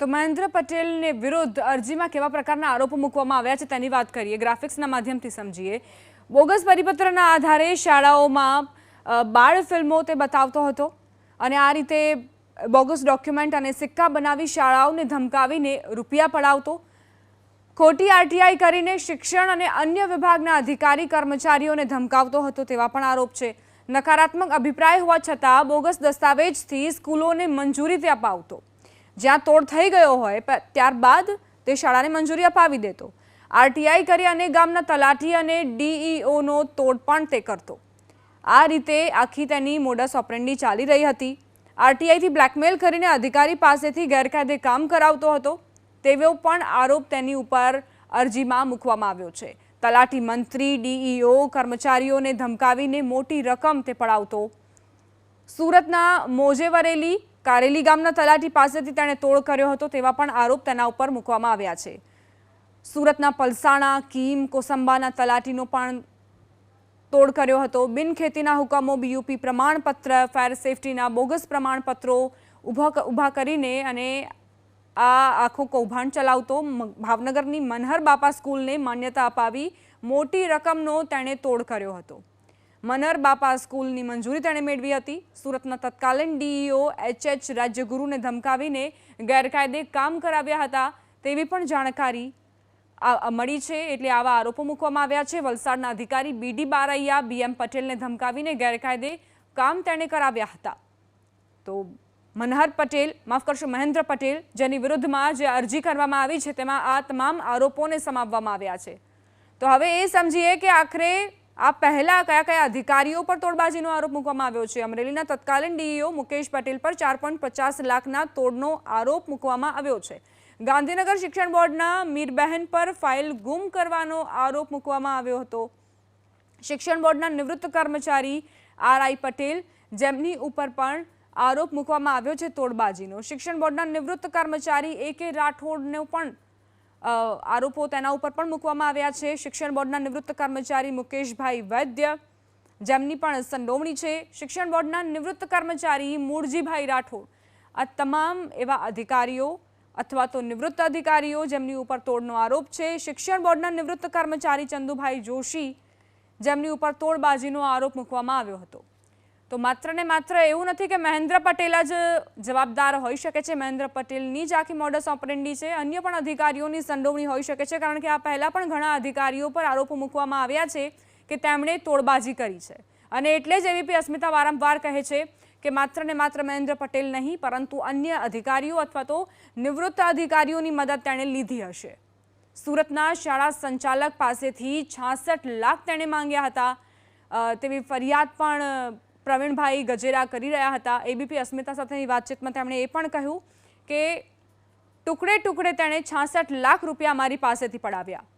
તો મહેન્દ્ર પટેલને વિરુદ્ધ અરજીમાં કેવા પ્રકારના આરોપો મૂકવામાં આવ્યા છે તેની વાત કરીએ. ગ્રાફિક્સના માધ્યમથી સમજીએ. બોગસ પરિપત્રના આધારે શાળાઓમાં બાળ ફિલ્મો તે બતાવતો હતો અને આ રીતે બોગસ ડોક્યુમેન્ટ અને સિક્કા બનાવી શાળાઓને ધમકાવીને રૂપિયા પડાવતો. ખોટી આરટીઆઈ કરીને શિક્ષણ અને અન્ય વિભાગના અધિકારી કર્મચારીઓને ધમકાવતો હતો તેવા પણ આરોપ છે. નકારાત્મક અભિપ્રાય હોવા છતાં બોગસ દસ્તાવેજથી સ્કૂલોને મંજૂરી તે અપાવતો. જ્યાં તોડ થઈ ગયો હોય ત્યારબાદ તે શાળાને મંજૂરી અપાવી દેતો. આરટીઆઈ કરી અને ગામના તલાટી અને ડીઈઓનો તોડ પણ તે કરતો. આ રીતે આખી તેની મોડસ ઓપરેન્ડી ચાલી રહી હતી. આરટીઆઈથી બ્લેકમેલ કરીને અધિકારી પાસેથી ગેરકાયદે કામ કરાવતો હતો. તેવો પણ આરોપ તેની ઉપર અરજીમાં મૂકવામાં આવ્યો છે. તલાટી મંત્રી, ડીઈઓ, કર્મચારીઓને ધમકાવીને મોટી રકમ તે પડાવતો. સુરતના મોજે વરેલી કારેલી ગામના તલાટી પાસેથી તેણે તોડ કર્યો હતો તેવા પણ આરોપ તેના ઉપર મૂકવામાં આવ્યા છે. સુરતના પલસાણા, કીમ, કોસંબાના તલાટીનો પણ તોડ કર્યો હતો. બિનખેતીના હુકમો, બીયુપી પ્રમાણપત્ર, ફાયર સેફટીના બોગસ પ્રમાણપત્રો ઊભા ઊભા કરીને અને આ આખું કૌભાંડ ચલાવતો ભાવનગરની મનહર બાપા સ્કૂલને માન્યતા અપાવી મોટી રકમનો તેણે તોડ કર્યો હતો. મનહર બાપા સ્કૂલની મંજૂરી તેણે મેળવી હતી. સુરતના તત્કાલીન ડીઈઓ એચ એચ રાજ્યગુરુને ધમકાવીને ગેરકાયદે કામ કરાવ્યા હતા તેવી પણ જાણકારી મળી છે એટલે આવા આરોપો મૂકવામાં આવ્યા છે. વલસાડના અધિકારી બીડી બારૈયા, બીએમ પટેલને ધમકાવીને ગેરકાયદે કામ તેણે કરાવ્યા હતા. તો મનહર પટેલ, માફ કરશો, મહેન્દ્ર પટેલ, જેની વિરુદ્ધમાં જે અરજી કરવામાં આવી છે, તેમાં આ તમામ આરોપોને સમાવવામાં આવ્યા છે. તો હવે એ સમજીએ કે આખરે આ પહેલા કયા કયા અધિકારીઓ પર તોડબાજીનો આરોપ મૂકવામાં આવ્યો છે? અમરેલીના તત્કાલીન ડીઈઓ મુકેશ પટેલ પર ચાર લાખના તોડનો આરોપ મૂકવામાં આવ્યો છે. ગાંધીનગર શિક્ષણ બોર્ડના મીરબહેન પર ફાઇલ ગુમ કરવાનો આરોપ મૂકવામાં આવ્યો હતો. શિક્ષણ બોર્ડના નિવૃત્ત કર્મચારી આર આઈ પટેલ જેમની ઉપર પણ આરોપ મૂકવામાં આવ્યો છે તોડબાજીનો. શિક્ષણ બોર્ડના નિવૃત્ત કર્મચારી એ કે રાઠોડનો પણ આરોપો તેના ઉપર પણ મૂકવામાં આવ્યા છે. શિક્ષણ બોર્ડના નિવૃત્ત કર્મચારી મુકેશભાઈ વૈદ્ય, જેમની પણ સંડોવણી છે. શિક્ષણ બોર્ડના નિવૃત્ત કર્મચારી મૂળજીભાઈ રાઠોડ. આ તમામ એવા અધિકારીઓ અથવા તો નિવૃત્ત અધિકારીઓ જેમની ઉપર તોડનો આરોપ છે. શિક્ષણ બોર્ડના નિવૃત્ત કર્મચારી ચંદુભાઈ જોશી, જેમની ઉપર તોડબાજીનો આરોપ મૂકવામાં આવ્યો હતો. તો માત્ર ને માત્ર એવું નથી કે મહેન્દ્ર પટેલ જ જવાબદાર હોઈ શકે છે. મહેન્દ્ર પટેલની જ આખી મોડસ ઓપરેન્ડી છે. અન્ય પણ અધિકારીઓની સંડોવણી હોઈ શકે છે, કારણ કે આ પહેલાં પણ ઘણા અધિકારીઓ પર આરોપો મૂકવામાં આવ્યા છે કે તેમણે તોડબાજી કરી છે. અને એટલે જ એવીપી અસ્મિતા વારંવાર કહે છે કે માત્ર ને માત્ર મહેન્દ્ર પટેલ નહીં, પરંતુ અન્ય અધિકારીઓ અથવા તો નિવૃત્ત અધિકારીઓની મદદ તેણે લીધી હશે. સુરતના શાળા સંચાલક પાસેથી છાસઠ લાખ તેણે માંગ્યા હતા. તેવી ફરિયાદ પણ પ્રવીણભાઈ ગજેરા કરી રહ્યા હતા. એબીપી અસ્મિતા સાથેની વાતચીતમાં તેમણે એ પણ કહ્યું કે ટુકડે ટુકડે તેણે છાસઠ લાખ રૂપિયા મારી પાસેથી પડાવ્યા.